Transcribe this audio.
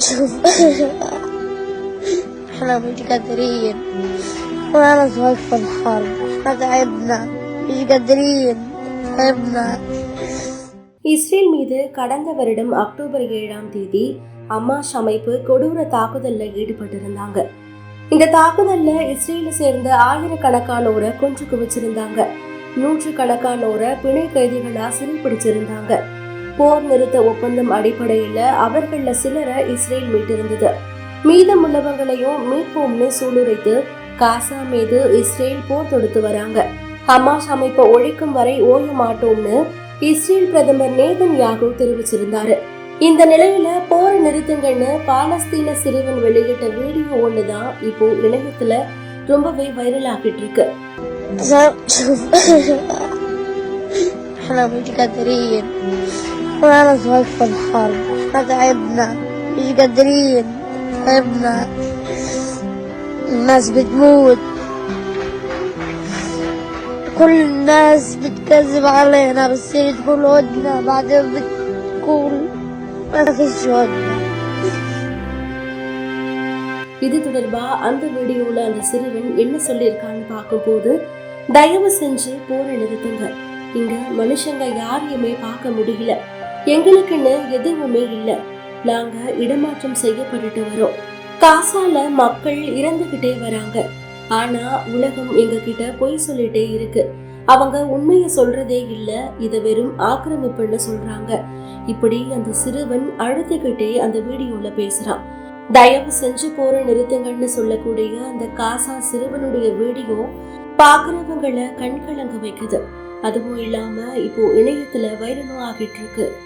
شوف احنا مش قادرين وانا واقفة الحرب احنا تعبنا مش قادرين تعبنا Israel மீது கடந்த வருடம் அக்டோபர் ஏழாம் தேதி அம்மாஷ் அமைப்பு கொடூர தாக்குதல்ல ஈடுபட்டிருந்தாங்க இந்த தாக்குதல்ல இஸ்ரேலை சேர்ந்த ஆயிரக்கணக்கானோரை கொன்று குவிச்சிருந்தாங்க நூற்று கணக்கானோரை பிணை கைதிகளா சிறைப்பிடிச்சிருந்தாங்க போர் நிறுத்த ஒப்பந்தம் அடிப்படையில அவர்கள சிலரை இஸ்ரேல் மீட்டிருந்தது மீதமுள்ளவங்களையும் மீட்போம்னு சூளுரைத்து காசா மீது இஸ்ரேல் போர் தொடுத்து வராங்க ஹமாஸ் அமைப்பை ஒழிக்கும் வரை ஓய மாட்டோம்னு இஸ்ரேல் பிரதமர் நேதன் யாகு தெரிவிச்சிருந்தாரு இந்த நிலையில போரை நிறுத்துங்கன்னு பாலஸ்தீன சிறுவன் வெளியிட்ட வீடியோ ஒண்ணுதான் இப்போ இணையத்துல ரொம்பவே வைரல் ஆகிட்டு இருக்கு شوف احنا مش قادرين وانا واقفة الحرب احنا تعبنا مش قادرين تعبنا الناس بتموت كل الناس بتكذب علينا بس هي تقول ودنا بعدين بتقول ما فيش ودنا இது தொடர்பா அந்த வீடியோல அந்த சிறுவன் என்ன சொல்லியிருக்கான்னு பார்க்கும்போது தயவு செஞ்சு போரை நிறுத்துங்க இங்க மனுஷங்க யாரையுமே பார்க்க முடியல எங்களுக்குன்னு எதுவுமே இல்ல. நாங்க இடமாற்றம் செய்யப்பட்டுட்டு வரோம் காசால மக்கள் இறந்துகிட்டே வராங்க. ஆனா உலகம் எங்ககிட்ட பொய் சொல்லிட்டே இருக்கு. அவங்க உண்மையை சொல்றதே இல்ல இத வெறும் ஆக்கிரமிப்புன்னு சொல்றாங்க. இப்படி அந்த சிறுவன் அழுதுகிட்டே அந்த வீடியோல பேசுறான். தயவு செஞ்சு போற நிறுத்துங்கன்னு சொல்லக்கூடிய அந்த காசா சிறுவனுடைய வீடியோ பாக்குறவங்களை கண்கலங்க வைக்குது. அதுவும் இல்லாம இப்போ இணையத்துல வைரலும் ஆகிட்டு இருக்கு.